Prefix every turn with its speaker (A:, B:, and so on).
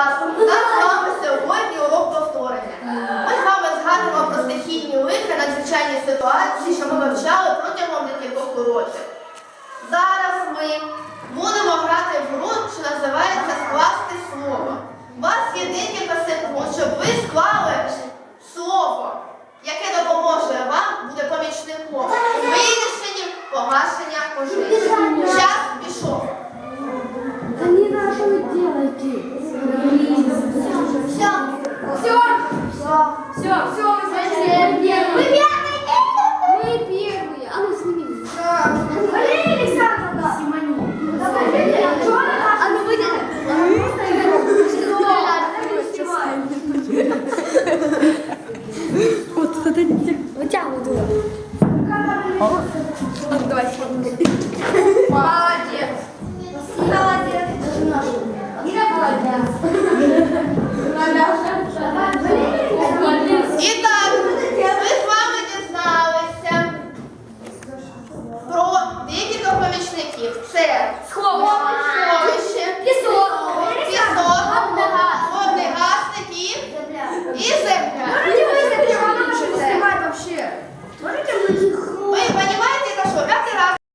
A: У нас з вами сьогодні урок повторення. Ми з вами згадуємо про стихійні лиха надзвичайні ситуації, що ми вивчали протягом декількох уроків. Зараз ми будемо грати в гру, що називається скласти слово. У вас є декілька секунд, щоб ви склали слово, яке допоможе вам, буде помічником вирішенні погашення пожежі. Час пішов.
B: Оп.
C: Молодец. Молодец.
A: Итак, ми з вами дізналися про декілька помічників. Це сховище. Ay.